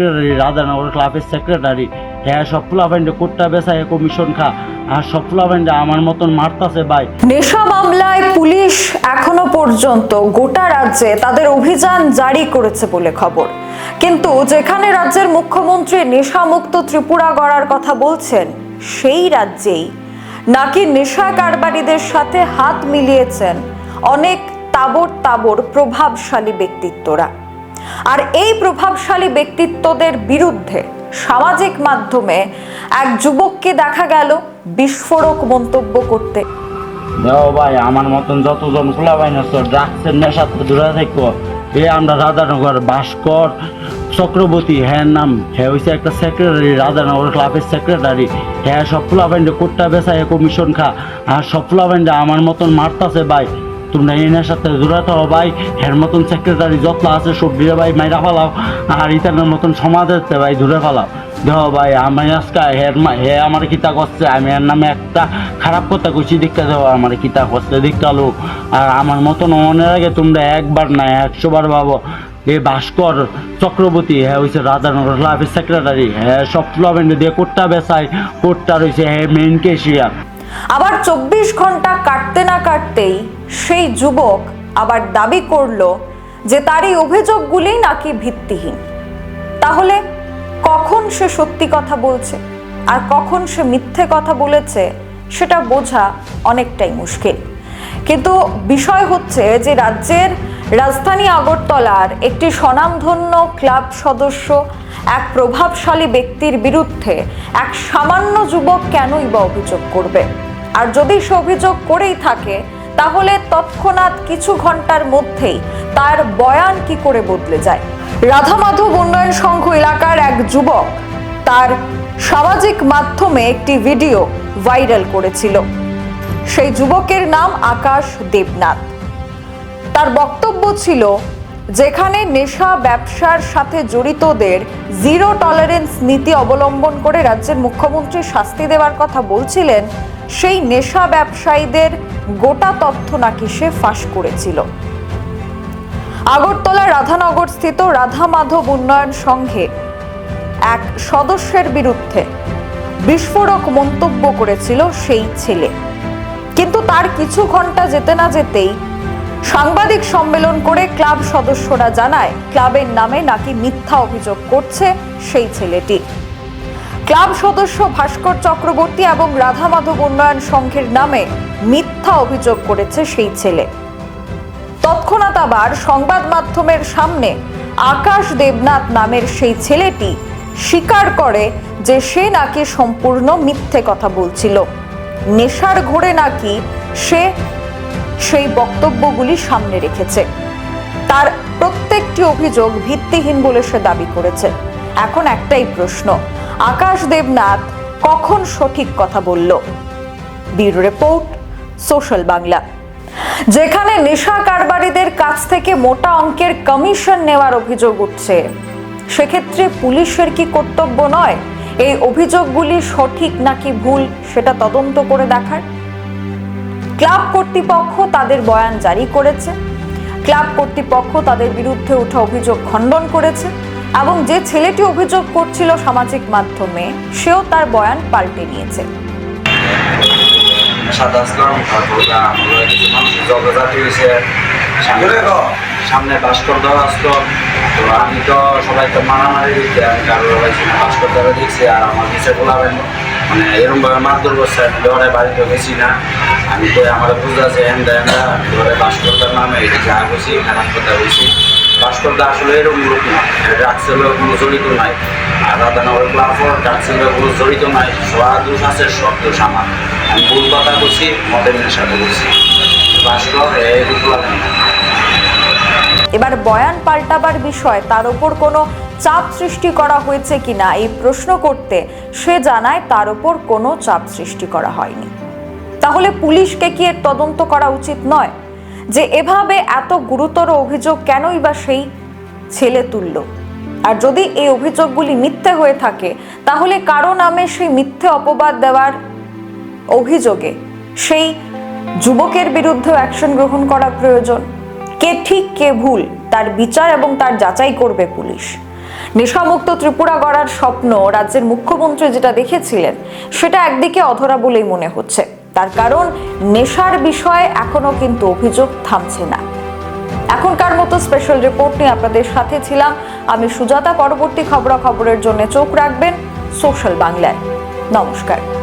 Secretary Radhanagar ক্লাবের secretary হ্যাঁ সব ফুলাবাইন্ডে কোট্টা বেসায় কমিশন খা। আর সব ফুলাবাইন্ডে আমার মতন মারতাছে ভাই। নেশা মামলায় পুলিশ এখনও পর্যন্ত গোটা রাজ্যে তাদের অভিযান জারি করেছে বলে খবর। কিন্তু যেখানে রাজ্যের মুখ্যমন্ত্রী নেশামুক্ত ত্রিপুরা গড়ার কথা বলছেন, সেই রাজ্যেই নাকি নেশা কারবারিদের সাথে হাত মিলিয়েছেন অনেক তাবর তাবর প্রভাবশালী ব্যক্তিত্বরা। আর এই প্রভাবশালী ব্যক্তিত্বদের বিরুদ্ধে সামাজিক মাধ্যমে এক যুবককে দেখা গেল বিস্ফোরক মন্তব্য করতে। ভাই, আমার মতন যতজন আছে ড্রাগসের নেশা দূরে থাকো এ আমরা ভাস্কর চক্রবর্তী হ্যাঁ নাম হ্যাঁ হয়েছে একটা সেক্রেটারি রাধানগর ক্লাবের সেক্রেটারি হ্যাঁ সব ফুলাবাইন্ডে কোট্টা বেসায় কমিশন খা। আর সব ফুলাবাইন্ডে আমার মতন মারতাছে ভাই। তোমরা এই নেশার থেকে দূরে ভাই হ্যার মতন সেক্রেটারি যত আছে, সব ভাই মাইরা ফেলাও। আর ইতানের মতন সমাজের থেকে ভাই দূরে ফেলাও। দেখো ভাই, আমি আজকে হের হে আমার কিতা করছে, আমি এর নামে একটা খারাপ কথা কইছি দীক্ষা দেওয়া আমার কিতা করছে দীক্ষা আর আমার মতন মনের আগে তোমরা একবার না একশো বার ভাবো। এ ভাস্কর চক্রবর্তী হ্যাঁ হয়েছে রাধানগর ক্লাবের সেক্রেটারি হ্যাঁ সব ফ্লভেন্ডে দিয়ে কোট্টা বেসায় কোট্টা রয়েছে হ্যাঁ মেন কেশিয়ার আবার চব্বিশ ঘণ্টা কাটতে না কাটতেই সেই যুবক আবার দাবি করল যে তার এই অভিযোগগুলি নাকি ভিত্তিহীন। তাহলে কখন সে সত্যি কথা বলছে আর কখন সে মিথ্যে কথা বলেছে সেটা বোঝা অনেকটাই মুশকিল। কিন্তু বিষয় হচ্ছে যে রাজ্যের রাজধানী আগরতলার একটি স্বনামধন্য ক্লাব সদস্য, এক প্রভাবশালী ব্যক্তির বিরুদ্ধে এক সামান্য যুবক কেনই বা অভিযোগ করবে? আর যদি সে অভিযোগ করেই থাকে, তাহলে তৎক্ষণাৎ কিছু ঘণ্টার মধ্যেই তার বয়ান কি করে বদলে যায়? রাধা মাধব উন্নয়ন সংঘ এলাকার এক যুবক তার সামাজিক মাধ্যমে একটি ভিডিও ভাইরাল করেছিল। সেই যুবকের নাম আকাশ দেবনাথ। তার বক্তব্য ছিল, যেখানে নেশা ব্যবসার সাথে জড়িতদের জিরো টলারেন্স নীতি অবলম্বন করে রাজ্যের মুখ্যমন্ত্রী শাস্তি দেওয়ার কথা বলছিলেন, সেই নেশা ব্যবসায়ীদের গোটা তথ্য নাকি সে ফাঁস করেছিল। আগরতলা রাধানগর স্থিত রাধা মাধব উন্নয়ন সংঘে এক সদস্যের বিরুদ্ধে বিস্ফোরক মন্তব্য করেছিল সেই ছেলে। কিন্তু তার কিছু ঘণ্টা যেতে না যেতেই সাংবাদিক সম্মেলন করে ক্লাব সদস্যরা জানায়, ক্লাবের নামে নাকি মিথ্যা অভিযোগ করছে সেই ছেলেটি। ক্লাব সদস্য ভাস্কর চক্রবর্তী এবং রাধা মাধব উন্নয়ন সংঘের নামে মিথ্যা অভিযোগ করেছে সেই ছেলে। তৎক্ষণাৎ আবার সংবাদ মাধ্যমের সামনে আকাশ দেবনাথ নামের সেই ছেলেটি স্বীকার করে যে সে নাকি সম্পূর্ণ মিথ্যে কথা বলছিল। নেশার ঘোরে নাকি সে সেই বক্তব্যগুলি সামনে রেখেছে। তার প্রত্যেকটি অভিযোগ ভিত্তিহীন বলে সে দাবি করেছে। এখন একটাই প্রশ্ন, আকাশ দেবনাথ কখন সঠিক কথা বলল? Bureau report, social Bangla. যেখানে নেশা কারবারিদের কাছ থেকে মোটা অঙ্কের কমিশন নেওয়ার অভিযোগ উঠছে, সেক্ষেত্রে পুলিশের কি কর্তব্য নয়? এই অভিযোগগুলি সঠিক নাকি ভুল, সেটা তদন্ত করে দেখার। ক্লাব কর্তৃপক্ষ তাদের বয়ান জারি করেছে। ক্লাব কর্তৃপক্ষ তাদের বিরুদ্ধে ওঠা অভিযোগ খণ্ডন করেছে এবং যে ছেলেটি অভিযোগ করছিল সামাজিক মাধ্যমে সেও তার বয়ান পাল্টে নিয়েছে। সামনে সামনে ভাস্কর দেওয়া আসতো। তো আমি তো সবাই তো মারামারি দিতে আমি দেখছি আর আমার নিচে বলাবেন মানে এরকম ভাবে মারধর করছে, আমি ধরে বাড়িতে গেছি না। আমি তো আমার বুঝতে আছে হ্যান দেন ধরে ভাস্করদার নামে এটি যা বলছি খারাপ কথা বলছি। ভাস্করদা আসলে এরকম লোক না ড্রাগসের কোনো জড়িত নাই। আর রাধানগর ক্লাবও ড্রাগসের কোনো জড়িত নাই। সব দোষ আছে, সব দোষ আমার। আমি ভুল কথা বলছি মদের নেশাতে বলছি। ভাস্কর না এবার বয়ান পাল্টাবার বিষয়, তার উপর কোনো চাপ সৃষ্টি করা হয়েছে কিনা এই প্রশ্ন করতে সে জানায় তার উপর কোনো চাপ সৃষ্টি করা হয়নি। তাহলে পুলিশকে কি এর তদন্ত করা উচিত নয়? যে এভাবে এত গুরুতর অভিযোগ কেনই বা সেই ছেলে তুলল? আর যদি এই অভিযোগগুলি মিথ্যে হয়ে থাকে, তাহলে কারও নামে সেই মিথ্যে অপবাদ দেওয়ার অভিযোগে সেই যুবকের বিরুদ্ধে অ্যাকশন গ্রহণ করা প্রয়োজন? কে ঠিক, কে ভুল? তার বিচার এবং তার যাচাই করবে পুলিশ। নেশামুক্ত ত্রিপুরা গড়ার স্বপ্ন রাজ্যের মুখ্যমন্ত্রী যেটা দেখেছিলেন, সেটা একদিকে অধরা বলেই মনে হচ্ছে। তার কারণ, নেশার বিষয়ে এখনও কিন্তু অভিযোগ থামছে না। এখনকার মতো স্পেশাল রিপোর্ট নিয়ে আপনাদের সাথে ছিলাম। আমি সুজাতা, পরবর্তী খবরাখবরের জন্য চোখ রাখবেন সোশ্যাল বাংলায়। নমস্কার।